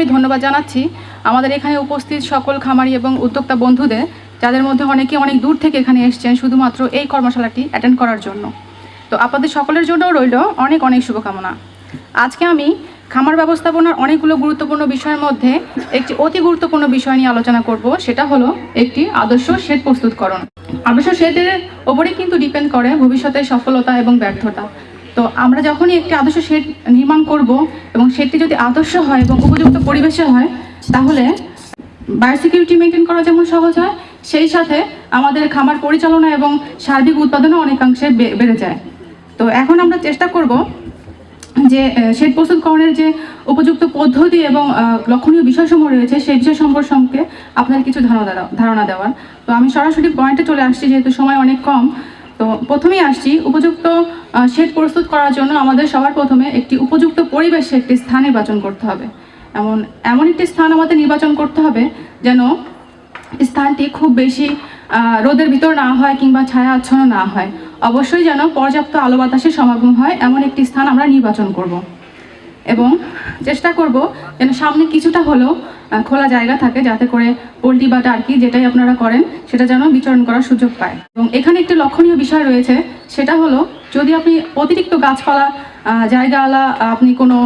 আমি ধন্যবাদ জানাচ্ছি। আমাদের এখানে উপস্থিত সকল খামারি এবং উদ্যোক্তা বন্ধুদের, যাদের মধ্যে অনেকে অনেক দূর থেকে এখানে এসছেন শুধুমাত্র এই কর্মশালাটি অ্যাটেন্ড করার জন্য। তো আপনাদের সকলের জন্যও রইল অনেক অনেক শুভকামনা। আজকে আমি খামার ব্যবস্থাপনার অনেকগুলো গুরুত্বপূর্ণ বিষয়ের মধ্যে একটি অতি গুরুত্বপূর্ণ বিষয় নিয়ে আলোচনা করব, সেটা হলো একটি আদর্শ শেড প্রস্তুতকরণ। আদর্শ শেডের ওপরেই কিন্তু ডিপেন্ড করে ভবিষ্যতের সফলতা এবং ব্যর্থতা। তো আমরা যখনই একটি আদর্শ শেড নির্মাণ করব এবং সেটি যদি আদর্শ হয় এবং উপযুক্ত পরিবেশে হয়, তাহলে বায়োসিকিউরিটি মেনটেন করা যেমন সহজ হয়, সেই সাথে আমাদের খামার পরিচালনা এবং সার্বিক উৎপাদনও অনেকাংশে বেড়ে যায়। তো এখন আমরা চেষ্টা করব যে শেড প্রস্তুতকরণের যে উপযুক্ত পদ্ধতি এবং লক্ষণীয় বিষয়সমূহ রয়েছে, সেই বিষয় সম্পর্কে আপনার কিছু ধারণা ধারণা দেওয়ার। তো আমি সরাসরি পয়েন্টে চলে আসছি, যেহেতু সময় অনেক কম তো প্রথমেই আসছি, উপযুক্ত শেড প্রস্তুত করার জন্য আমাদের সবার প্রথমে একটি উপযুক্ত পরিবেশে একটি স্থান নির্বাচন করতে হবে। এমন এমন একটি স্থান আমাদের নির্বাচন করতে হবে যেন স্থানটি খুব বেশি রোদের ভিতর না হয় কিংবা ছায়া আচ্ছন্ন না হয়। অবশ্যই যেন পর্যাপ্ত আলো বাতাসের সমাগম হয়, এমন একটি স্থান আমরা নির্বাচন করব। এবং চেষ্টা করব যেন সামনে কিছুটা হলেও খোলা জায়গা থাকে যাতে করে পোলট্রি বা টার্কি যেটাই আপনারা করেন, সেটা যেন বিচরণ করার সুযোগ পায়। এবং এখানে একটি লক্ষণীয় বিষয় রয়েছে, সেটা হলো যদি আপনি অতিরিক্ত গাছপালা জায়গাওয়ালা আপনি কোনো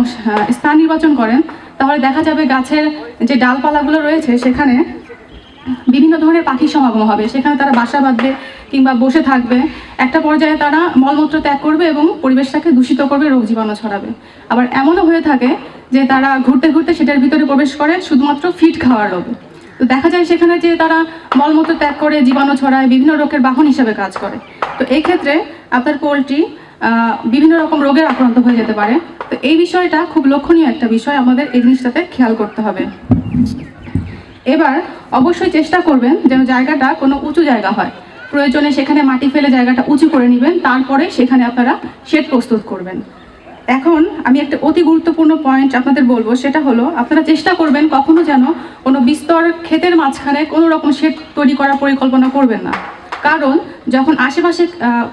স্থান নির্বাচন করেন, তাহলে দেখা যাবে গাছের যে ডালপালাগুলো রয়েছে, সেখানে বিভিন্ন ধরনের পাখি সমাগম হবে। সেখানে তারা বাসা বাঁধবে কিংবা বসে থাকবে, একটা পর্যায়ে তারা মলমূত্র ত্যাগ করবে এবং পরিবেশটাকে দূষিত করবে, রোগ জীবাণু ছড়াবে। আবার এমনও হয়ে থাকে যে তারা ঘুরতে ঘুরতে সেটার ভিতরে প্রবেশ করে শুধুমাত্র ফিট খাওয়ার লোভে তো দেখা যায় সেখানে যে তারা মলমূত্র ত্যাগ করে, জীবাণু ছড়ায়, বিভিন্ন রোগের বাহন হিসেবে কাজ করে। তো এই ক্ষেত্রে আপনার পোলট্রি বিভিন্ন রকম রোগের আক্রান্ত হয়ে যেতে পারে। তো এই বিষয়টা খুব লক্ষণীয় একটা বিষয়, আমাদের এই জিনিসটাতে খেয়াল করতে হবে। এবার অবশ্যই চেষ্টা করবেন যেন জায়গাটা কোনো উঁচু জায়গা হয়। প্রয়োজনে সেখানে মাটি ফেলে জায়গাটা উঁচু করে নেবেন, তারপরে সেখানে আপনারা শেড প্রস্তুত করবেন। এখন আমি একটা অতি গুরুত্বপূর্ণ পয়েন্ট আপনাদের বলব, সেটা হলো আপনারা চেষ্টা করবেন কখনো যেন কোনো বিস্তর ক্ষেতের মাঝখানে কোনো রকম শেড তৈরি করার পরিকল্পনা করবেন না। কারণ যখন আশেপাশে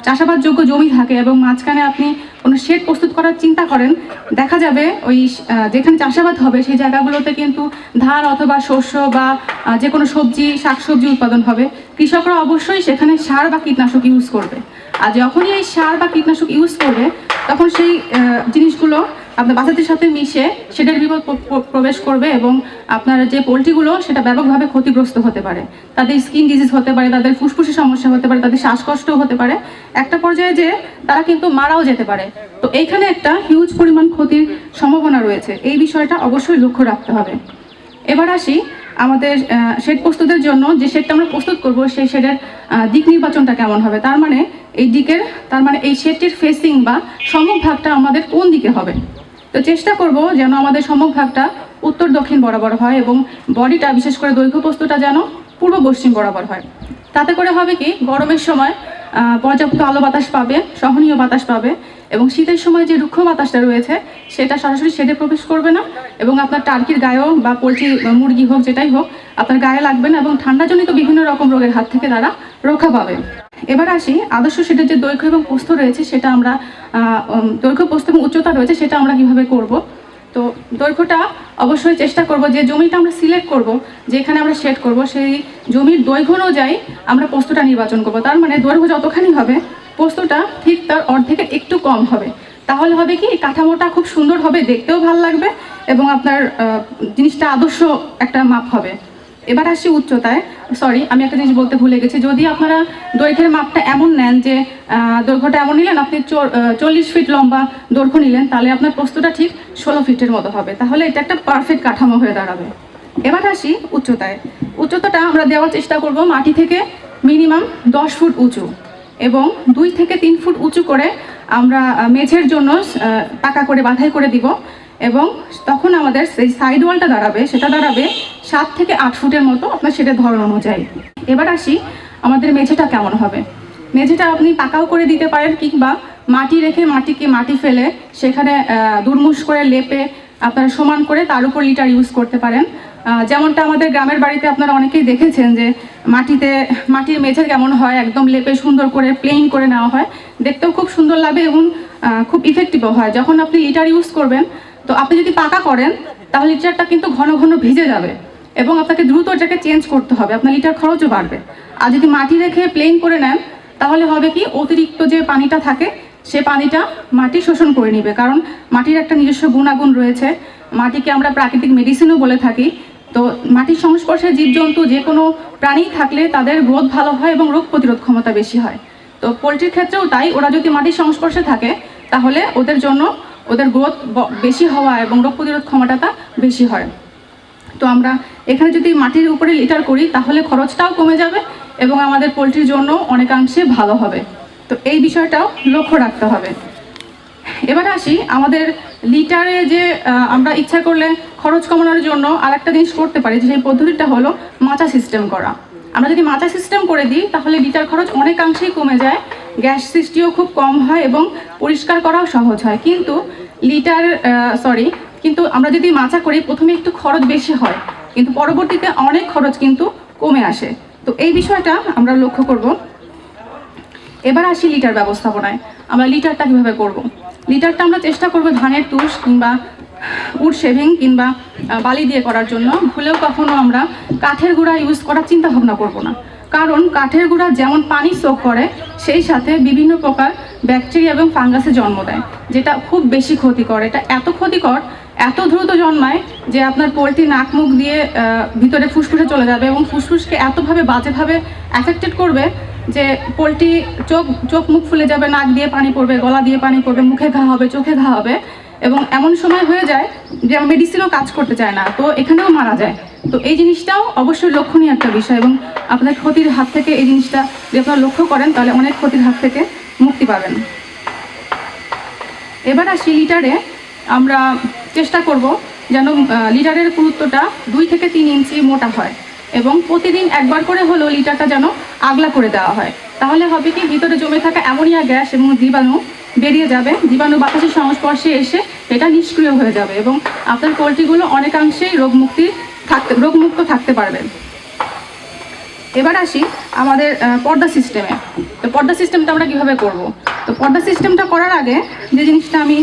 চাষাবাদযোগ্য জমি থাকে এবং মাঝখানে আপনি কোনো শেড প্রস্তুত করার চিন্তা করেন, দেখা যাবে ওই যেখানে চাষাবাদ হবে সেই জায়গাগুলোতে কিন্তু ধান অথবা শস্য বা যে কোনো সবজি, শাকসবজি উৎপাদন হবে। কৃষকরা অবশ্যই সেখানে সার বা কীটনাশক ইউজ করবে। আর যখনই এই সার বা কীটনাশক ইউজ করবে, তখন সেই জিনিসগুলো আপনার বাচ্চাদের সাথে মিশে সেটার বিপদ প্রবেশ করবে এবং আপনার যে পোলট্রিগুলো, সেটা ব্যাপকভাবে ক্ষতিগ্রস্ত হতে পারে। তাদের স্কিন ডিজিজ হতে পারে, তাদের ফুসফুসের সমস্যা হতে পারে, তাদের শ্বাসকষ্টও হতে পারে। একটা পর্যায়ে যে তারা কিন্তু মারাও যেতে পারে। তো এইখানে একটা হিউজ পরিমাণ ক্ষতির সম্ভাবনা রয়েছে। এই বিষয়টা অবশ্যই লক্ষ্য রাখতে হবে। এবার আসি আমাদের শেড প্রস্তুতের জন্য। যে শেডটা আমরা প্রস্তুত করব, সেই শেডের দিক নির্বাচনটা কেমন হবে? তার মানে এই দিকের, তার মানে এই শেডটির ফেসিং বা সম্মুখভাগটা আমাদের কোন দিকে হবে? তো চেষ্টা করব যেন আমাদের সম্মুখভাগটা উত্তর দক্ষিণ বরাবর হয় এবং বডিটা, বিশেষ করে দৈর্ঘ্য প্রস্তুটা যেন পূর্ব পশ্চিম বরাবর হয়। তাতে করে হবে কি, গরমের সময় পর্যাপ্ত আলো বাতাস পাবে, সহনীয় বাতাস পাবে এবং শীতের সময় যে রুক্ষ বাতাসটা রয়েছে, সেটা সরাসরি শেডে প্রবেশ করবে না এবং আপনার টার্কির গায়েও বা পোলট্রি মুরগি হোক, যেটাই হোক, আপনার গায়ে লাগবে না এবং ঠান্ডাজনিত বিভিন্ন রকম রোগের হাত থেকে তারা রক্ষা পাবে। এবার আসি, আদর্শ শেডের যে দৈর্ঘ্য এবং প্রস্থ রয়েছে, সেটা আমরা দৈর্ঘ্য, প্রস্থ এবং উচ্চতা রয়েছে, সেটা আমরা কীভাবে করব? তো দৈর্ঘ্যটা অবশ্যই চেষ্টা করব যে জমিটা আমরা সিলেক্ট করব, যেখানে আমরা শেড করব, সেই জমির দৈর্ঘ্য অনুযায়ী আমরা পোস্তটা নির্বাচন করব। তার মানে দৈর্ঘ্য যতখানি হবে পোস্তটা ঠিক তার অর্ধেকের একটু কম হবে। তাহলে হবে কি, কাঠামোটা খুব সুন্দর হবে, দেখতেও ভালো লাগবে এবং আপনার জিনিসটা আদর্শ একটা মাপ হবে। এবার আসি উচ্চতায়। সরি আমি একটা জিনিস বলতে ভুলে গেছি। যদি আপনারা দৈর্ঘ্যের মাপটা এমন নেন যে দৈর্ঘ্যটা এমন নিলেন, আপনি চল্লিশ ফিট লম্বা দৈর্ঘ্য নিলেন, তাহলে আপনার প্রস্তুটা ঠিক ষোলো ফিটের মতো হবে। তাহলে এটা একটা পারফেক্ট কাঠামো হয়ে দাঁড়াবে। এবার আসি উচ্চতায়। উচ্চতাটা আমরা দেওয়ার চেষ্টা করব মাটি থেকে মিনিমাম দশ ফুট উঁচু এবং দুই থেকে তিন ফুট উঁচু করে আমরা মেঝের জন্য পাকা করে, বাঁধাই করে দিব। এবং তখন আমাদের সেই সাইড ওয়ালটা দাঁড়াবে, সেটা দাঁড়াবে সাত থেকে আট ফুটের মতো আপনার সেটা ধরন অনুযায়ী। এবার আসি আমাদের মেঝেটা কেমন হবে? মেঝেটা আপনি পাকাও করে দিতে পারেন কিংবা মাটি রেখে মাটিকে মাটি ফেলে সেখানে দুর্মুষ করে লেপে আপনারা সমান করে তার উপর লিটার ইউজ করতে পারেন। যেমনটা আমাদের গ্রামের বাড়িতে আপনারা অনেকেই দেখেছেন যে মাটিতে, মাটির মেঝে কেমন হয়, একদম লেপে সুন্দর করে প্লেন করে নেওয়া হয়। দেখতেও খুব সুন্দর লাগে এবং খুব ইফেক্টিভও হয়। যখন আপনি লিটার ইউজ করবেন তো আপনি যদি পাকা করেন, তাহলে লিটারটা কিন্তু ঘন ঘন ভিজে যাবে এবং আপনাকে দ্রুত এটাকে চেঞ্জ করতে হবে। আপনার লিটার খরচও বাড়বে। আর যদি মাটি রেখে প্লেন করে নেন, তাহলে হবে কি অতিরিক্ত যে পানিটা থাকে, সে পানিটা মাটি শোষণ করে নেবে। কারণ মাটির একটা নিজস্ব গুণাগুণ রয়েছে। মাটিকে আমরা প্রাকৃতিক মেডিসিনও বলে থাকি। তো মাটির সংস্পর্শে জীবজন্তু যে কোনো প্রাণী থাকলে তাদের গ্রোথ ভালো হয় এবং রোগ প্রতিরোধ ক্ষমতা বেশি হয়। তো পোলট্রির ক্ষেত্রেও তাই। ওরা যদি মাটির সংস্পর্শে থাকে, তাহলে ওদের জন্য ওদের গ্রোথ বেশি হওয়া এবং রোগ প্রতিরোধ ক্ষমতাটা বেশি হয়। তো আমরা এখানে যদি মাটির উপরে লিটার করি, তাহলে খরচটাও কমে যাবে এবং আমাদের পোলট্রির জন্য অনেকাংশে ভালো হবে। তো এই বিষয়টাও লক্ষ্য রাখতে হবে। এবার আসি, আমাদের লিটারে যে আমরা ইচ্ছা করলে খরচ কমানোর জন্য আর একটা জিনিস করতে পারি যে সেই পদ্ধতিটা হলো মাচা সিস্টেম করা। আমরা যদি মাচা সিস্টেম করে দিই, তাহলে লিটার খরচ অনেকাংশেই কমে যায়। গ্যাস সৃষ্টিও খুব কম হয় এবং পরিষ্কার করাও সহজ হয়। কিন্তু লিটার সরি কিন্তু আমরা যদি মাচা করি, প্রথমে একটু খরচ বেশি হয়। কিন্তু পরবর্তীতে অনেক খরচ কিন্তু কমে আসে। তো এই বিষয়টা আমরা লক্ষ্য করব। এবার আসি লিটার ব্যবস্থাপনায়। আমরা লিটারটা কীভাবে করব। লিটারটা আমরা চেষ্টা করব ধানের তুষ কিংবা উড শেভিং কিংবা বালি দিয়ে করার জন্য ভুলেও কখনো আমরা কাঠের গুঁড়া ইউজ করার চিন্তা ভাবনা করব না। কারণ কাঠের গুঁড়া যেমন পানি সোক করে, সেই সাথে বিভিন্ন প্রকার ব্যাকটেরিয়া এবং ফাঙ্গাসে জন্ম দেয়, যেটা খুব বেশি ক্ষতিকর। এটা এত ক্ষতিকর, এত দ্রুত জন্মায় যে আপনার পোলট্রি নাক মুখ দিয়ে ভিতরে ফুসফুসে চলে যাবে এবং ফুসফুসকে এতভাবে বাজেভাবে অ্যাফেক্টেড করবে যে পোলট্রি চোখ চোখ মুখ ফুলে যাবে, নাক দিয়ে পানি পড়বে, গলা দিয়ে পানি পড়বে, মুখে ঘা হবে, চোখে ঘা হবে। এবং এমন সময় হয়ে যায় যে মেডিসিনও কাজ করতে চায় না, তো এখানেও মারা যায়। তো এই জিনিসটাও অবশ্যই লক্ষণীয় একটা বিষয় এবং আপনার ক্ষতির হাত থেকে এই জিনিসটা যদি আপনারা লক্ষ্য করেন, তাহলে অনেক ক্ষতির হাত থেকে মুক্তি পাবেন। এবার আসি লিটারে। আমরা চেষ্টা করব যেন লিটারের গুরুত্বটা দুই থেকে তিন ইঞ্চি মোটা হয় এবং প্রতিদিন একবার করে হলেও লিটারটা যেন আগলা করে দেওয়া হয়। তাহলে হবে কি, ভিতরে জমে থাকা অ্যামোনিয়া গ্যাস এবং জীবাণু বেরিয়ে যাবে। জীবাণু বাতাসের সংস্পর্শে এসে এটা নিষ্ক্রিয় হয়ে যাবে এবং আপনার পোলট্রিগুলো অনেকাংশেই রোগমুক্তি থাকতে রোগমুক্ত থাকতে পারবেন এবার আসি আমাদের পর্দা সিস্টেমে। তো পর্দা সিস্টেমটা আমরা কীভাবে করব? তো পর্দা সিস্টেমটা করার আগে যে জিনিসটা আমি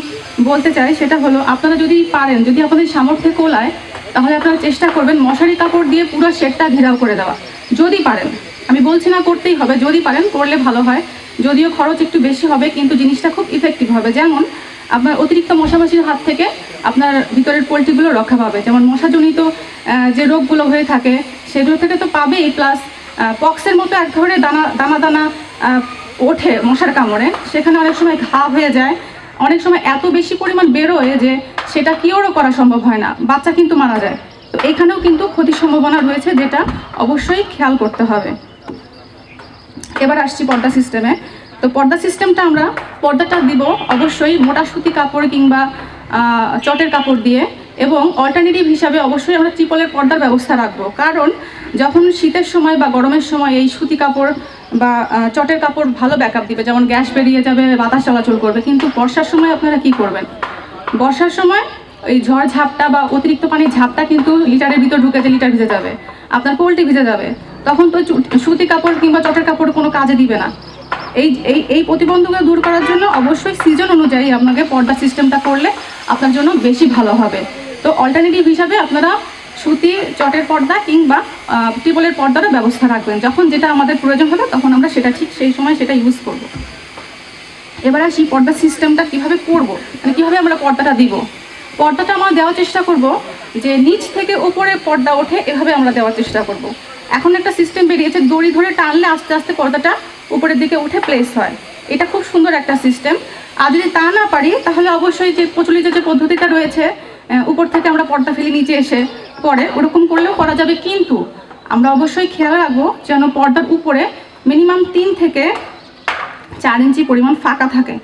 বলতে চাই সেটা হলো, আপনারা যদি পারেন, যদি আপনাদের সামর্থ্যে কোলায়, তাহলে আপনারা চেষ্টা করবেন মশারি কাপড় দিয়ে পুরো শেডটা ঘেরাও করে দেওয়া। যদি পারেন। আমি বলছি না করতেই হবে, যদি পারেন, করলে ভালো হয়। যদিও খরচ একটু বেশি হবে, কিন্তু জিনিসটা খুব ইফেক্টিভ হবে। যেমন, আপনার অতিরিক্ত মশামাছির হাত থেকে আপনার ভিতরের পোলট্রিগুলো রক্ষা পাবে। যেমন মশাজনিত যে রোগগুলো হয়ে থাকে, সেগুলো থেকে তো পাবেই প্লাস পক্সের মতো এক ধরনের দানা দানা দানা ওঠে মশার কামড়ে। সেখানে অনেক সময় ঘা হয়ে যায়। অনেক সময় এত বেশি পরিমাণ বেরোয় যে সেটা কিওরও করা সম্ভব হয় না। বাচ্চা কিন্তু মারা যায়। তো এখানেও কিন্তু ক্ষতির সম্ভাবনা রয়েছে, যেটা অবশ্যই খেয়াল করতে হবে। এবার আসছি পর্দা সিস্টেমে। তো পর্দা সিস্টেমটা আমরা পর্দাটা দিব অবশ্যই মোটা সুতি কাপড় কিংবা চটের কাপড় দিয়ে এবং অল্টারনেটিভ হিসাবে অবশ্যই আমরা ত্রিপলের পর্দার ব্যবস্থা রাখব। কারণ যখন শীতের সময় বা গরমের সময় এই সুতি কাপড় বা চটের কাপড় ভালো ব্যাকআপ দিবে, যেমন গ্যাস বেরিয়ে যাবে, বাতাস চলাচল করবে, কিন্তু বর্ষার সময় আপনারা কি করবেন? বর্ষার সময় এই ঝড় ঝাপটা বা অতিরিক্ত পানির ঝাপটা কিন্তু লিটারের ভিতর ঢুকে যে লিটার ভিজে যাবে। আপনার পোলট্রি ভিজে যাবে। তখন তো সুতি কাপড় কিংবা চটের কাপড় কোনো কাজে দিবে না। এই এই এই প্রতিবন্ধকতা দূর করার জন্য অবশ্যই সিজন অনুযায়ী আপনাকে পর্দা সিস্টেমটা করলে আপনার জন্য বেশি ভালো হবে। তো অল্টারনেটিভ হিসাবে আপনারা সুতি, চটের পর্দা কিংবা টিবলের পর্দারও ব্যবস্থা রাখবেন। যখন যেটা আমাদের প্রয়োজন হবে তখন আমরা সেটা ঠিক সেই সময় সেটা ইউজ করব। এবার আসি পর্দা সিস্টেমটা কীভাবে করব মানে কীভাবে আমরা পর্দাটা দিব। পর্দাটা আমরা দেওয়ার চেষ্টা করব যে নিচ থেকে উপরে পর্দা ওঠে এভাবে আমরা দেওয়ার চেষ্টা করব। এখন একটা সিস্টেম বেরিয়েছে, দড়ি ধরে টানলে আস্তে আস্তে পর্দাটা উপরের দিকে উঠে প্লেস হয়। এটা খুব সুন্দর একটা সিস্টেম আর যদি তা না পারি, তাহলে অবশ্যই যে প্রচলিত যে পদ্ধতিটা রয়েছে উপর থেকে আমরা পর্দা ফেলে নিচে এসে পরে ওরকম করলেও করা যাবে। কিন্তু আমরা অবশ্যই খেয়াল রাখব যেন পর্দার উপরে মিনিমাম তিন থেকে চার ইঞ্চি পরিমাণ ফাঁকা থাকে।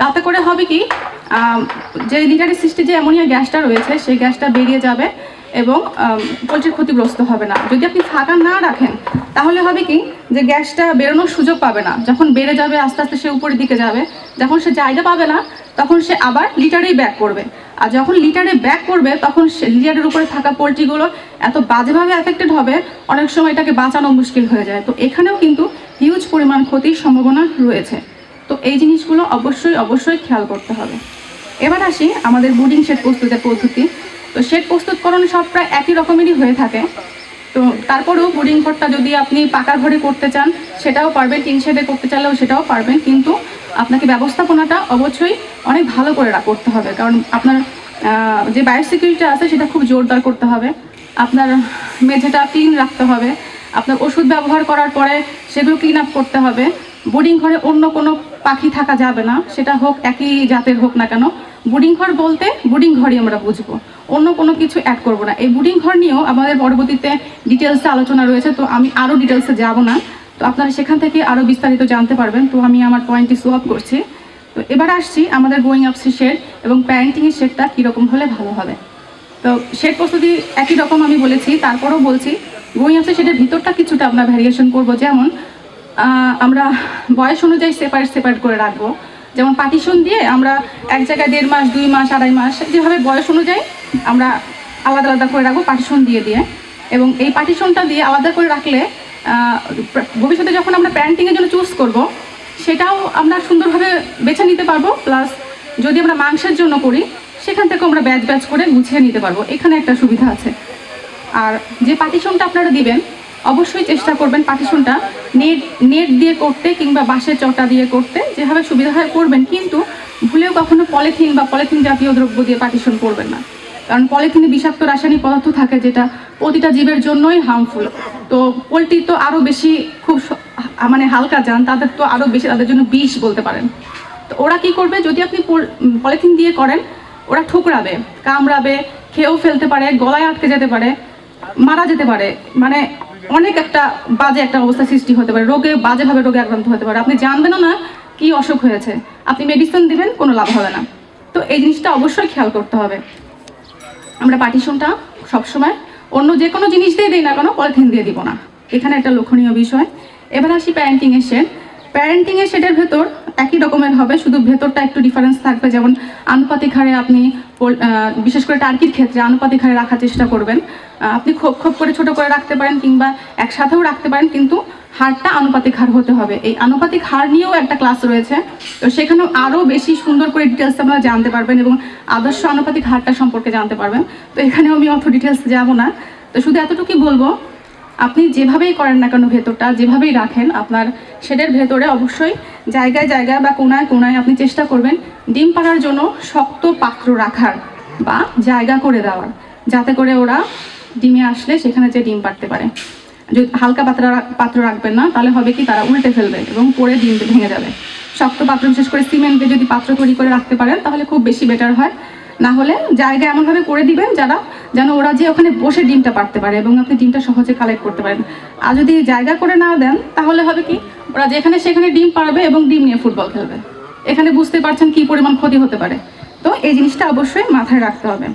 তাতে করে হবে কি যে লিটারের সৃষ্টি যে অ্যামোনিয়া গ্যাসটা রয়েছে, সেই গ্যাসটা বেরিয়ে যাবে। এবং পোলট্রির ক্ষতিগ্রস্ত হবে না। যদি আপনি ফাঁকা না রাখেন, তাহলে হবে কি যে গ্যাসটা বেরোনোর সুযোগ পাবে না। যখন বেড়ে যাবে, আস্তে আস্তে সে উপরের দিকে যাবে। যখন সে জায়গা পাবে না, তখন সে আবার লিটারেই ব্যাক করবে। আর যখন লিটারে ব্যাক করবে, তখন সে লিটারের উপরে থাকা পোলট্রিগুলো এত বাজেভাবে অ্যাফেক্টেড হবে, অনেক সময় এটাকে বাঁচানো মুশকিল হয়ে যায়। তো এখানেও কিন্তু হিউজ পরিমাণ ক্ষতির সম্ভাবনা রয়েছে। তো এই জিনিসগুলো অবশ্যই অবশ্যই খেয়াল করতে হবে। এবার আসি আমাদের বুডিং শেড প্রস্তুতের পদ্ধতি। তো শেড প্রস্তুতকরণ সব প্রায় একই রকমেরই হয়ে থাকে। তো তারপরেও বোর্ডিং ঘরটা যদি আপনি পাকা ঘরে করতে চান, সেটাও পারবেন। টিন শেডে করতে চাইলেও সেটাও পারবেন। কিন্তু আপনাকে ব্যবস্থাপনাটা অবশ্যই অনেক ভালো করে করতে হবে। কারণ আপনার যে বায়োসিকিউরিটি আছে, সেটা খুব জোরদার করতে হবে। আপনার মেঝেটা ক্লিন রাখতে হবে। আপনার ওষুধ ব্যবহার করার পরে সেগুলো ক্লিন আপ করতে হবে। বোর্ডিং ঘরে অন্য কোনো পাখি থাকা যাবে না। সেটা হোক, একই জাতের হোক না কেন বোর্ডিং ঘর বলতে বোর্ডিং ঘরই আমরা বুঝব। অন্য কোনো কিছু অ্যাড করব না। এই বোর্ডিং ঘর নিয়েও আমাদের পরবর্তীতে ডিটেলসে আলোচনা রয়েছে, তো আমি আরও ডিটেলসে যাব না। তো আপনারা সেখান থেকে আরও বিস্তারিত জানতে পারবেন। তো আমি আমার পয়েন্টটি সোয়াপ করছি। তো এবার আসছি আমাদের গোয়িং আপসি শেড এবং প্যারেন্টিংয়ের শেডটা কীরকম হলে ভালো হবে। তো শেড প্রস্তুতি একই রকম আমি বলেছি, তারপরেও বলছি গোয়িং আপসি শেডের ভিতরটা কিছুটা আমরা ভ্যারিয়েশন করব। যেমন আমরা বয়স অনুযায়ী সেপারেট সেপারেট করে রাখব। যেমন পার্টিশন দিয়ে আমরা এক জায়গায় দেড় মাস, দুই মাস, আড়াই মাস, যেভাবে বয়স অনুযায়ী আমরা আলাদা আলাদা করে রাখব পার্টিশন দিয়ে দিয়ে। এবং এই পার্টিশনটা দিয়ে আলাদা করে রাখলে ভবিষ্যতে যখন আমরা প্যারেন্টিংয়ের জন্য চুজ করব, সেটাও আমরা সুন্দরভাবে বেছে নিতে পারব। প্লাস যদি আমরা মাংসের জন্য করি, সেখান থেকে আমরা ব্যাচ ব্যাচ করে গুছিয়ে নিতে পারব। এখানে একটা সুবিধা আছে। আর যে পার্টিশনটা আপনারা দিবেন, অবশ্যই চেষ্টা করবেন পার্টিশনটা নেট নেট দিয়ে করতে কিংবা বাঁশের চটা দিয়ে করতে। যেভাবে সুবিধা হয় করবেন, কিন্তু ভুলেও কখনো পলিথিন বা পলিথিন জাতীয় দ্রব্য দিয়ে পার্টিশন করবেন না। কারণ পলিথিনে বিষাক্ত রাসায়নিক পদার্থ থাকে যেটা প্রতিটা জীবের জন্যই হার্মফুল তো পোলট্রি তো আরও বেশি খুব মানে হালকা যান তাদের তো আরও বেশি তাদের জন্য বিষ বলতে পারেন। তো ওরা কি করবে, যদি আপনি পলিথিন দিয়ে করেন, ওরা ঠুকরাবে, কামড়াবে, খেয়েও ফেলতে পারে, গলায় আটকে যেতে পারে, মারা যেতে পারে। মানে অনেক একটা বাজে একটা অবস্থা সৃষ্টি হতে পারে। রোগে, বাজেভাবে রোগে আক্রান্ত হতে পারে। আপনি জানবেনও না কি অসুখ হয়েছে। আপনি মেডিসিন দিবেন, কোনো লাভ হবে না। তো এই জিনিসটা অবশ্যই খেয়াল করতে হবে। আমরা পার্টিশনটা সবসময় অন্য যে কোনো জিনিস দিয়ে দিই না কেন, পলিথিন দিয়ে দিব না। এখানে একটা লক্ষণীয় বিষয়। এবার আসি প্যারেন্টিংয়ের শেড প্যারেন্টিংয়ের শেডের ভেতর একই রকমের হবে, শুধু ভেতরটা একটু ডিফারেন্স থাকবে। যেমন আনুপাতিক হারে আপনি বিশেষ করে টার্কির ক্ষেত্রে আনুপাতিক হারে রাখার চেষ্টা করবেন। আপনি খোপ খোপ করে ছোট করে রাখতে পারেন কিংবা একসাথেও রাখতে পারেন, কিন্তু হারটা আনুপাতিক হার হতে হবে। এই আনুপাতিক হার নিয়েও একটা ক্লাস রয়েছে। তো সেখানেও আরও বেশি সুন্দর করে ডিটেলস আপনারা জানতে পারবেন এবং আদর্শ আনুপাতিক হারটা সম্পর্কে জানতে পারবেন। তো এখানেও আমি অত ডিটেলস যাব না। তো শুধু এতটুকুই বলব, আপনি যেভাবেই করেন না কেন ভেতরটা, যেভাবেই রাখেন, আপনার শেডের ভেতরে অবশ্যই জায়গায় জায়গায় বা কোনায় কোনায় আপনি চেষ্টা করবেন ডিম পাড়ার জন্য শক্ত পাত্র রাখার বা জায়গা করে দেওয়ার। যাতে করে ওরা ডিমে আসলে সেখানে যে ডিম পাড়তে পারে। যদি হালকা পাত্র পাত্র রাখবেন না, তাহলে হবে কি তারা উল্টে ফেলবে এবং পরে ডিম ভেঙে যাবে। শক্ত পাত্র, বিশেষ করে সিমেন্টে যদি পাত্র তৈরি করে রাখতে পারেন, তাহলে খুব বেশি বেটার হয়। না হলে জায়গা এমনভাবে করে দিবেন যারা যেন ওরা যে ওখানে বসে ডিমটা পারতে পারে এবং আপনি ডিমটা সহজে কালেক্ট করতে পারেন। আর যদি জায়গা করে না দেন, তাহলে হবে কি ওরা যেখানে সেখানে ডিম পারবে এবং ডিম নিয়ে ফুটবল খেলবে। এখানে বুঝতে পারছেন কি পরিমাণ ক্ষতি হতে পারে। তো এই জিনিসটা অবশ্যই মাথায় রাখতে হবে।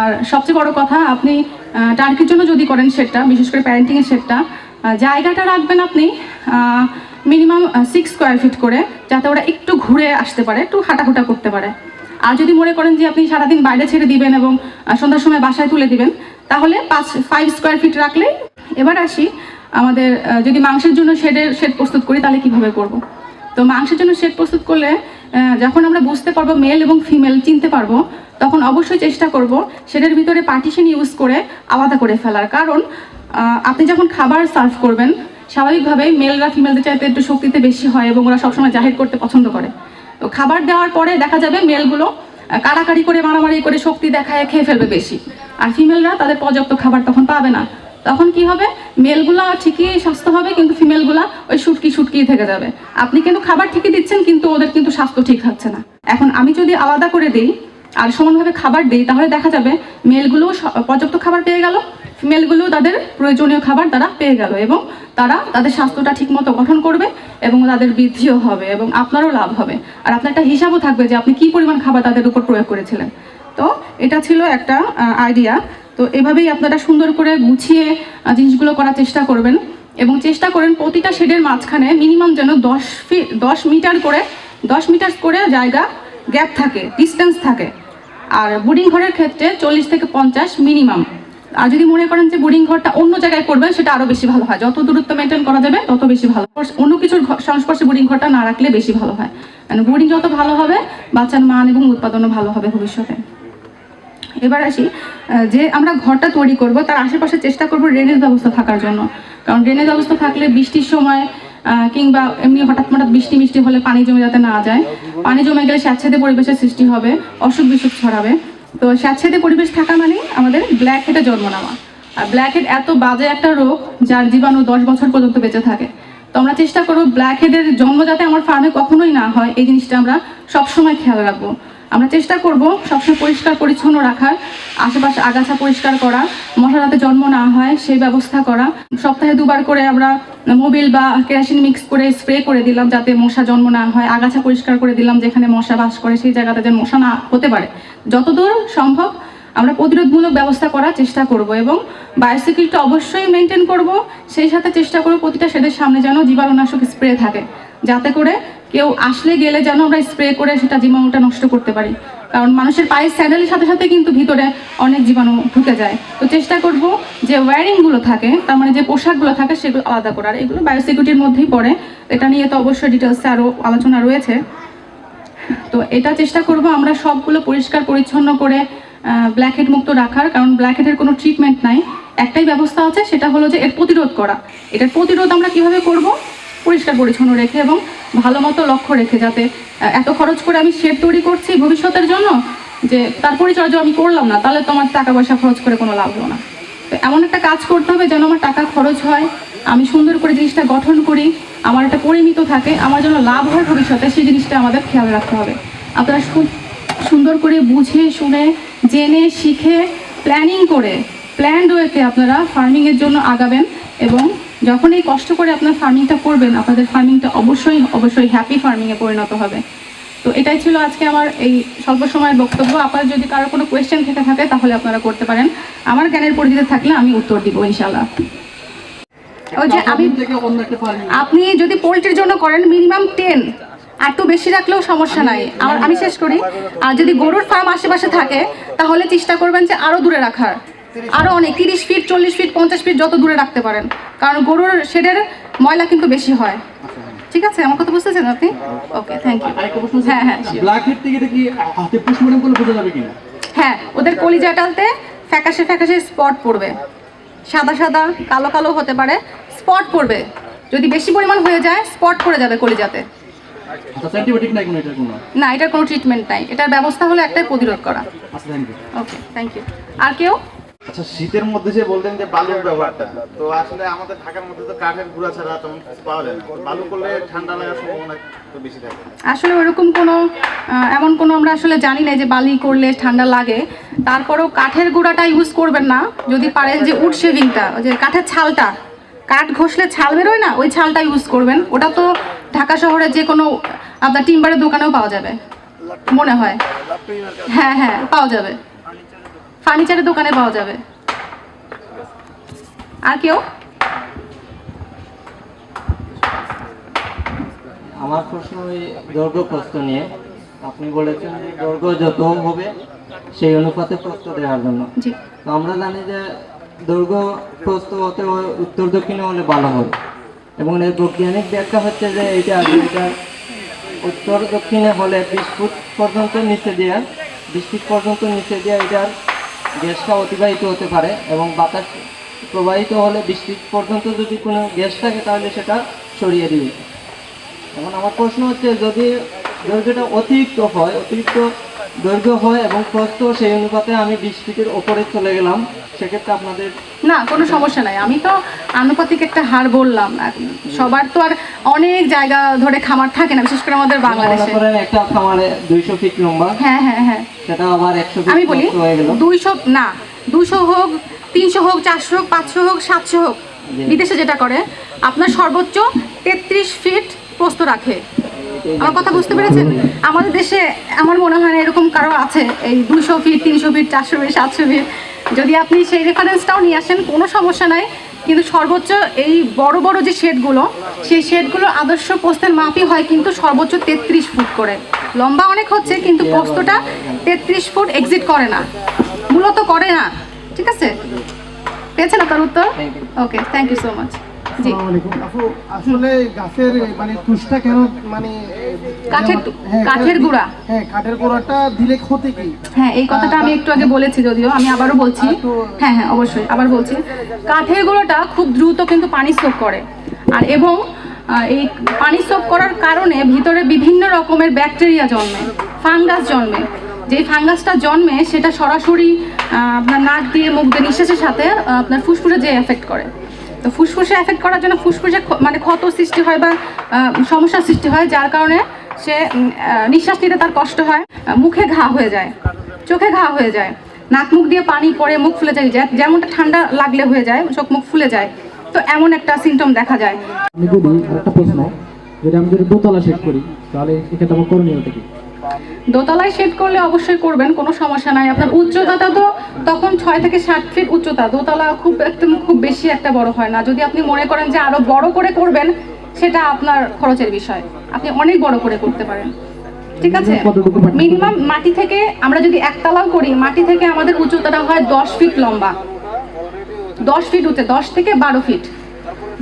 আর সবচেয়ে বড় কথা, আপনি টার্কির জন্য যদি করেন সেটটা, বিশেষ করে প্যারেন্টিংয়ের সেটটা জায়গাটা রাখবেন আপনি মিনিমাম সিক্স স্কোয়ার ফিট করে, যাতে ওরা একটু ঘুরে আসতে পারে, একটু হাঁটাহুটা করতে পারে। আর যদি মনে করেন যে আপনি সারাদিন বাইরে ছেড়ে দিবেন এবং সন্ধ্যার সময় বাসায় তুলে দিবেন, তাহলে পাঁচ ফাইভ স্কোয়ার ফিট রাখলেই, এবার আসি আমাদের যদি মাংসের জন্য শেডের শেড প্রস্তুত করি, তাহলে কীভাবে করব? তো মাংসের জন্য শেড প্রস্তুত করলে যখন আমরা বুঝতে পারব মেল এবং ফিমেল চিনতে পারব, তখন অবশ্যই চেষ্টা করব সেটার ভিতরে পার্টিশন ইউজ করে আলাদা করে ফেলার। কারণ আপনি যখন খাবার সার্ভ করবেন, স্বাভাবিকভাবেই মেলরা ফিমেলদের চাইতে একটু শক্তিতে বেশি হয় এবং ওরা সবসময় জাহির করতে পছন্দ করে। তো খাবার দেওয়ার পরে দেখা যাবে মেলগুলো কাড়াকাড়ি করে, মারামারি করে শক্তি দেখায়, খেয়ে ফেলবে বেশি। আর ফিমেলরা তাদের পর্যাপ্ত খাবার তখন পাবে না। তখন কি হবে? মেলগুলা ঠিকই স্বাস্থ্য হবে, কিন্তু ফিমেলগুলা ওই শুটকি শুটকি থেকে যাবে। আপনি কিন্তু খাবার ঠিকই দিচ্ছেন, কিন্তু ওদের কিন্তু স্বাস্থ্য ঠিক থাকছে না। এখন আমি যদি আলাদা করে দিই, আর সমানভাবে খাবার দিই, তাহলে দেখা যাবে মেলগুলো পর্যাপ্ত খাবার পেয়ে গেল ফিমেলগুলো তাদের প্রয়োজনীয় খাবার তারা পেয়ে গেল, এবং তারা তাদের স্বাস্থ্যটা ঠিকমতো গঠন করবে, এবং তাদের বৃদ্ধিও হবে, এবং আপনারও লাভ হবে। আর আপনার একটা হিসাবও থাকবে যে আপনি কী পরিমাণ খাবার তাদের উপর প্রয়োগ করেছিলেন। তো এটা ছিল একটা আইডিয়া তো এভাবেই আপনারা সুন্দর করে গুছিয়ে জিনিসগুলো করার চেষ্টা করবেন এবং চেষ্টা করেন প্রতিটা শেডের মাঝখানে মিনিমাম যেন দশ ফি, দশ মিটার করে, দশ মিটার করে জায়গা গ্যাপ থাকে ডিস্টেন্স থাকে। আর বোর্ডিং ঘরের ক্ষেত্রে চল্লিশ থেকে পঞ্চাশ মিনিমাম আর যদি মনে করেন যে বোর্ডিং ঘরটা অন্য জায়গায় করবেন, সেটা আরও বেশি ভালো হয়। যত দূরত্ব মেনটেন করা যাবে, তত বেশি ভালো। অন্য কিছুর সংস্পর্শে বোর্ডিং ঘরটা না রাখলে বেশি ভালো হয়। মানে বোর্ডিং যত ভালো হবে বাচ্চার মান এবং উৎপাদনও ভালো হবে ভবিষ্যতে। এবার আসি যে আমরা ঘরটা তৈরি করব, তার আশেপাশে চেষ্টা করব ড্রেনেজ ব্যবস্থা থাকার জন্য। কারণ ড্রেনেজ ব্যবস্থা থাকলে বৃষ্টির সময় কিংবা এমনি হঠাৎ হঠাৎ বৃষ্টি মিষ্টি হলে পানি জমে যাতে না যায়। পানি জমে গেলে স্যাঁতসেদে পরিবেশের সৃষ্টি হবে, অসুখ বিসুখ ছড়াবে। তো স্যাঁতসেদে পরিবেশ থাকা মানে আমাদের ব্ল্যাক হেডে জন্ম নেওয়া। আর ব্ল্যাক হেড এত বাজে একটা রোগ, যার জীবাণু দশ বছর পর্যন্ত বেঁচে থাকে। তো আমরা চেষ্টা করব ব্ল্যাক হেডের জন্ম যাতে আমার ফার্মে কখনোই না হয়, এই জিনিসটা আমরা সবসময় খেয়াল রাখব। আমরা চেষ্টা করব সবসময় পরিষ্কার, পরিচ্ছন্ন রাখার, আশেপাশে আগাছা পরিষ্কার করা মশা যাতে জন্ম না হয় সেই ব্যবস্থা করা। সপ্তাহে দুবার করে আমরা মোবিল বা কেরাসিন মিক্স করে স্প্রে করে দিলাম যাতে মশা জন্ম না হয়। আগাছা পরিষ্কার করে দিলাম যেখানে মশা বাস করে, সেই জায়গাতে যেন মশা না হতে পারে। যতদূর সম্ভব আমরা প্রতিরোধমূলক ব্যবস্থা করার চেষ্টা করব এবং বায়োসিকিউরিটি অবশ্যই মেনটেন করব। সেই সাথে চেষ্টা করব প্রতিটা সেদের সামনে যেন জীবাণুনাশক স্প্রে থাকে। যাতে করে কেউ আসলে গেলে যেন আমরা স্প্রে করে সেটা জীবাণুটা নষ্ট করতে পারি। কারণ মানুষের পায়ের স্যান্ডেলের সাথে সাথে কিন্তু ভিতরে অনেক জীবাণু ঢুকে যায়। তো চেষ্টা করব যে ওয়্যারিংগুলো থাকে, তার মানে যে পোশাকগুলো থাকে সেগুলো আলাদা করার। এগুলো বায়োসিকিউরিটির মধ্যেই পড়ে। এটা নিয়ে তো অবশ্যই ডিটেলসে আরও আলোচনা রয়েছে। তো এটা চেষ্টা করব আমরা সবগুলো পরিষ্কার, পরিচ্ছন্ন করে ব্ল্যাকহেড মুক্ত রাখার। কারণ ব্ল্যাকহেডের কোনো ট্রিটমেন্ট নাই। একটাই ব্যবস্থা আছে, সেটা হলো যে এর প্রতিরোধ করা। এটার প্রতিরোধ আমরা কীভাবে করব? পরিষ্কার পরিচ্ছন্ন রেখে এবং ভালো মতো লক্ষ্য রেখে যাতে এত খরচ করে আমি শেড তৈরি করছি ভবিষ্যতের জন্য যে তার পরিচর্যা আমি করলাম না, তাহলে তো আমার টাকা পয়সা খরচ করে কোনো লাভ না। তো এমন একটা কাজ করতে হবে যেন আমার টাকা খরচ হয়, আমি সুন্দর করে জিনিসটা গঠন করি, আমার একটা পরিমিত থাকে, আমার জন্য লাভ হয় ভবিষ্যতে, সেই জিনিসটা আমাদের খেয়াল রাখতে হবে। আপনারা খুব সুন্দর করে বুঝে, শুনে, জেনে, শিখে প্ল্যানিং করে প্ল্যান্ড ওয়েতে আপনারা ফার্মিংয়ের জন্য আগাবেন এবং যখন এই কষ্ট করে আপনার ফার্মিংটা করবেন আপনাদের ফার্মিংটা অবশ্যই অবশ্যই হ্যাপি ফার্মিংয়ে পরিণত হবে। তো এটাই ছিল আজকে আমার এই স্বল্প সময়ের বক্তব্য। আপনার যদি কারও কোনো কোয়েশ্চেন থেকে থাকে তাহলে আপনারা করতে পারেন। আমার জ্ঞানের পরিধিতে থাকলে আমি উত্তর দিব ইনশাল্লাহ ওই যে আমি আপনি যদি পোলট্রির জন্য করেন মিনিমাম টেন আর একটু বেশি রাখলেও সমস্যা নাই। আমার আমি শেষ করি। আর যদি গরুর ফার্ম আশেপাশে থাকে তাহলে চেষ্টা করবেন যে আরও দূরে রাখার। আরও অনেক তিরিশ ফিট চল্লিশ ফিট পঞ্চাশ ফিট যত দূরে রাখতে পারেন। কারণ গরুর শেডের ময়লা কিন্তু বেশি হয়। ঠিক আছে? আমার কথা বুঝতেছেন আপনি? ওকে থ্যাংক ইউ হ্যাঁ হ্যাঁ। sure. ব্ল্যাক হেড থেকে এটা কি হাতে পোস্টমর্টম করলে বোঝা যাবে কিনা? হ্যাঁ ওদের কলিজাটাতে ফ্যাকাশে ফ্যাকাশে স্পট পড়বে। সাদা সাদা কালো কালো হতে পারে স্পট পড়বে। যদি বেশি পরিমাণ হয়ে যায় স্পট পড়ে যাবে কলিজাতে। আচ্ছা কোনো না এটার কোনো ট্রিটমেন্ট নাই। এটার ব্যবস্থা হলো একটাই প্রতিরোধ করা। আচ্ছা thank you okay thank you আর কেউ? আচ্ছা শীতের মধ্যে যে বললেন যে বালুর ব্যবহারটা, তো আসলে আমাদের ঢাকার মধ্যে তো কাঠের গুঁড়া ছাড়া তেমন কিছু পাওয়া যায় না। বালু করলে ঠান্ডা লাগার সম্ভাবনা বেশি থাকে। আসলে ওরকম কোনো এমন কোনো আমরা আসলে জানি না যে বালি করলে ঠান্ডা লাগে। তারপরেও কাঠের গুঁড়াটা ইউজ করবেন না। যদি পারেন যে উড শেভিংটা যে কাঠের ছালটা। কাঠ ঘষলে ছাল বেরোয় না, ওই ছালটা ইউজ করবেন। ওটা তো ঢাকা শহরে যে কোনো, আপনার টিম্বারের দোকানেও পাওয়া যাবে। মনে হয়। হ্যাঁ হ্যাঁ পাওয়া যাবে। ফার্নিচারের দোকানে পাওয়া যাবে। আর কেউ? আমার প্রশ্ন ওই দৈর্ঘ্য প্রস্থ নিয়ে। আপনি বলেছেন যে দৈর্ঘ্য যত হবে সেই অনুপাতে প্রস্থ দেওয়ার জন্য। তো আমরা জানি যে দৈর্ঘ্য প্রস্থ হতে উত্তর দক্ষিণে হলে ভালো হবে। এবং এর বৈজ্ঞানিক ব্যাখ্যা হচ্ছে যে এটা এটা উত্তর দক্ষিণে হলে বিশ ফুট পর্যন্ত নিচে দেওয়া বিশ ফিট পর্যন্ত নিচে দেওয়া এটার গ্যাসটা অতিবাহিত হতে পারে এবং বাতাস প্রবাহিত হলে ফিট পর্যন্ত যদি কোনো গ্যাস থাকে তাহলে সেটা সরিয়ে দিবে। এখন আমার প্রশ্ন হচ্ছে যদি দৈর্ঘ্যটা অতিরিক্ত হয় অতিরিক্ত দৈর্ঘ্য হয় এবং প্রস্থ সেই অনুপাতে আমি বিশ ফিটের ওপরে চলে গেলাম সেক্ষেত্রে আপনাদের না কোনো সমস্যা নাই। আমি তো আনুপাতিক একটা হার বললাম। সবার তো আর অনেক জায়গা ধরে খামার থাকে না বিশেষ করে আমাদের বাংলাদেশে। একটা খামারে দুইশো ফিট লম্বা। হ্যাঁ হ্যাঁ হ্যাঁ। আমি বলি দুইশো না দুশো হোক তিনশো হোক চারশো হোক পাঁচশো হোক সাতশো হোক বিদেশে যেটা করে আপনার সর্বোচ্চ তেত্রিশ ফিট প্রস্ত রাখে। আমার কথা বুঝতে পেরেছেন? আমাদের দেশে আমার মনে হয় না এরকম কারও আছে এই দুশো ফিট তিনশো ফিট চারশো ফিট সাতশো ফিট। যদি আপনি সেই রেফারেন্সটাও নিয়ে আসেন কোনো সমস্যা নাই। কিন্তু সর্বোচ্চ এই বড় বড় যে শেডগুলো সেই শেডগুলো আদর্শ পোস্তের মাপই হয় কিন্তু সর্বোচ্চ তেত্রিশ ফুট করে। লম্বা অনেক হচ্ছে কিন্তু পোস্তটা তেত্রিশ ফুট এক্সিট করে না। মূলত করে না ঠিক আছে? পেয়েছেন আপনার উত্তর? Okay thank you so much জি। আসসালামু আলাইকুম। আপু আসলে গাছের মানে তুষটা কেন মানে কাঠের হ্যাঁ, কাঠের গুঁড়া। হ্যাঁ কাঠের গোড়াটা দিলে ক্ষতি কি? হ্যাঁ এই কথাটা আমি একটু আগে বলেছি যদিও আমি আবারও বলছি। হ্যাঁ হ্যাঁ অবশ্যই আবার বলছি। কাঠের গুঁড়োটা খুব দ্রুত কিন্তু পানি সোক করে। আর এবং এই পানি সোক করার কারণে ভিতরে বিভিন্ন রকমের ব্যাকটেরিয়া জন্মে, ফাঙ্গাস জন্মে। যে ফাঙ্গাসটা জন্মে, সেটা সরাসরি আপনার নাক দিয়ে, মুখ দিয়ে নিঃশ্বাসের সাথে আপনার ফুসফুসে যে এফেক্ট করে। তো ফুসফুসে এফেক্ট করার জন্য ফুসফুসে মানে ক্ষত সৃষ্টি হয় বা সমস্যার সৃষ্টি হয়, যার কারণে সে নিঃশ্বাস নিতে তার কষ্ট হয় মুখে ঘা হয়ে যায়, চোখে ঘা হয়ে যায়। নাক মুখ দিয়ে পানি পড়ে, মুখ ফুলে যায়। যেমনটা ঠান্ডা লাগলে হয়ে যায়, চোখ মুখ ফুলে যায়। তো এমন একটা সিমটম দেখা যায়। আমি যদি একটা প্রশ্ন যদি আমি যদি দোতলা সেট করি তাহলে এক্ষেত্রে আমার করণীয়টা কি? দোতলায় শেড করলে অবশ্যই করবেন কোনো সমস্যা নাই। আপনার উচ্চতাটা তো তখন ছয় থেকে সাত ফিট উচ্চতা দোতলা খুব একদম খুব বেশি একটা বড় হয় না। যদি আপনি মনে করেন যে আরও বড় করে করবেন সেটা আপনার খরচের বিষয়। আপনি অনেক বড় করে করতে পারেন। ঠিক আছে? মিনিমাম মাটি থেকে আমরা যদি একতলাও করি মাটি থেকে আমাদের উচ্চতাটা হয় দশ ফিট লম্বা। দশ ফিট উঁচু দশ থেকে বারো ফিট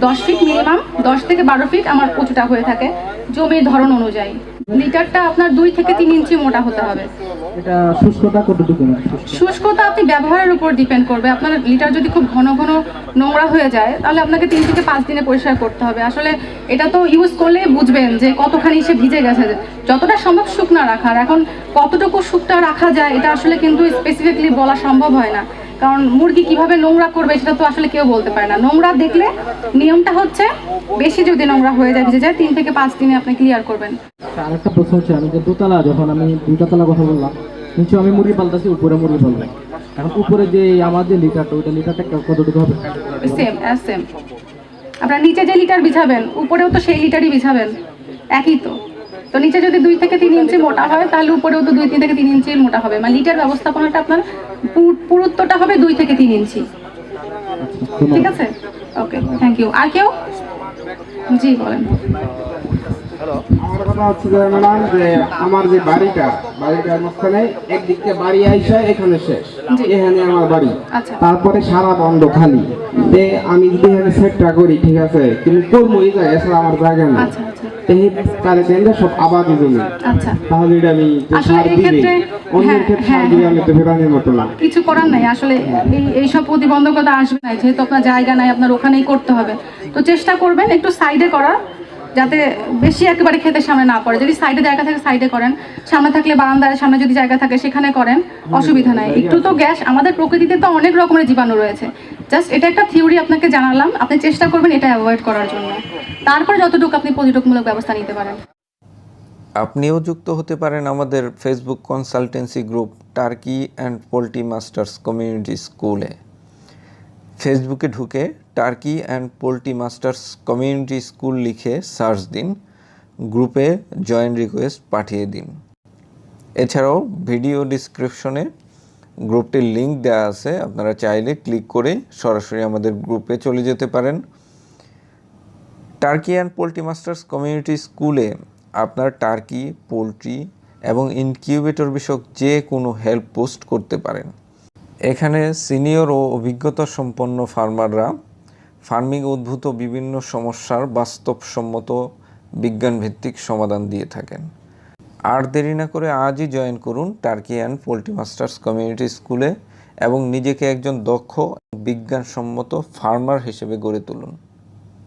দশ ফিট মিনিমাম দশ থেকে বারো ফিট আমার উঁচুটা হয়ে থাকে জমির ধরন অনুযায়ী। লিটারটা আপনার দুই থেকে তিন ইঞ্চি মোটা হতে হবে। এটা শুষ্কতা কতটুকু? শুষ্কতা আপনি ব্যবহারের উপর ডিপেন্ড করবে। আপনার লিটার যদি খুব ঘন ঘন নোংরা হয়ে যায় তাহলে আপনাকে তিন থেকে পাঁচ দিনে পরিষ্কার করতে হবে। আসলে এটা তো ইউজ করলে বুঝবেন যে কতখানি সে ভিজে গেছে। যতটা সম্ভব শুকনা রাখার। এখন কতটুকু শুকনা রাখা যায় এটা আসলে কিন্তু স্পেসিফিকলি বলা সম্ভব হয় না। কারণ মুরগি কীভাবে নোংরা করবে সেটা তো আসলে কেউ বলতে পারে না। নোংরা দেখলে নিয়মটা হচ্ছে বেশি যদি নোংরা হয়ে যায় ভিজে যায় তিন থেকে পাঁচ দিনে আপনি ক্লিয়ার করবেন। আচ্ছা, আরেকটা প্রশ্ন হচ্ছে আমি যে দোতলা যখন আমি দুইটা তলা কথা বললাম নিচে আমি মুরগি পালতেছি উপরে মুরগি পালবো। এখন উপরে যে আমার যে লিটারটা ওইটা লিটারটা কতটুকু হবে? সেম সেম আপনার নিচে যে লিটার বিছাবেন উপরেও তো সেই লিটারই বিছাবেন। একই তো। তো নিচে যদি দুই থেকে তিন ইঞ্চি মোটা হয়, তাহলে উপরেও তো দুই, তিন থেকে তিন ইঞ্চি মোটা হবে। মানে লিটার ব্যবস্থাপনাটা আপনার পুরু- পুরুত্বটা হবে দুই থেকে তিন ইঞ্চি। ঠিক আছে? ওকে থ্যাংক ইউ আর কেউ? জি, বলেন। আমার কথা হচ্ছে যে ম্যাডাম যে আমার যে বাড়িটা বাড়িটার মাঝখানে একদিক বাড়ি আইসা এখানে শেষ। এখানে আমার বাড়ি। আচ্ছা। তারপরে সারা বন্ধ খালি। আমি যদি এখানে সেটটা করি ঠিক আছে? কিন্তু করব এই জায়গায় এছাড়া আমার জায়গা আচ্ছা আচ্ছা। তো এই তাহলে কেন্দ্রে সব আবাদি জমি। তাহলে এটা আমি সার দিলে অন্যের হ্যাঁ, ক্ষেত্রে হ্যাঁ, সার দিলে হ্যাঁ। আমি তো ফেরানোর মতো না। কিছু করার নাই। আসলে এইসব প্রতিবন্ধকতা আসবে না। যেহেতু আপনার জায়গা নাই আপনার ওখানেই করতে হবে। তো চেষ্টা করবেন একটু সাইডে করার। যাতে বেশি একেবারে খেতে সামনে না পড়ে। যদি সাইডে জায়গা থাকে সাইডে করেন। সামনে থাকলে বারান্দার সামনে যদি জায়গা থাকে, সেখানে করেন। অসুবিধা নাই। একটু তো গ্যাস। আমাদের প্রকৃতিতে তো অনেক রকমের জীবাণু রয়েছে। জাস্ট এটা একটা থিওরি আপনাকে জানালাম। আপনি চেষ্টা করবেন এটা অ্যাভয়েড করার জন্য। তারপরে যতটুকু আপনি প্রতিরোধমূলক ব্যবস্থা নিতে পারেন। আপনিও যুক্ত হতে পারেন আমাদের Facebook consultancy group turkey and poultry masters community স্কুলে ফেসবুকে ঢুকে turkey and poultry masters community school লিখে সার্চ দিন, গ্রুপে জয়েন রিকোয়েস্ট পাঠিয়ে দিন। এছাড়াও ভিডিও ডিসক্রিপশনে গ্রুপটির লিঙ্ক দেওয়া আছে, আপনারা চাইলে ক্লিক করে সরাসরি আমাদের গ্রুপে চলে যেতে পারেন। Turkey and poultry masters community স্কুলে আপনার টার্কি, পোলট্রি এবং ইনকিউবেটর বিষয়ক যে কোনো হেল্প পোস্ট করতে পারেন। এখানে সিনিয়র ও অভিজ্ঞতা সম্পন্ন ফার্মাররা ফার্মিং উদ্ভূত বিভিন্ন সমস্যার বাস্তবসম্মত বিজ্ঞানভিত্তিক সমাধান দিয়ে থাকেন। আর দেরি না করে আজই জয়েন করুন turkey and poultry masters community স্কুলে এবং নিজেকে একজন দক্ষ বিজ্ঞানসম্মত ফার্মার হিসেবে গড়ে তুলুন।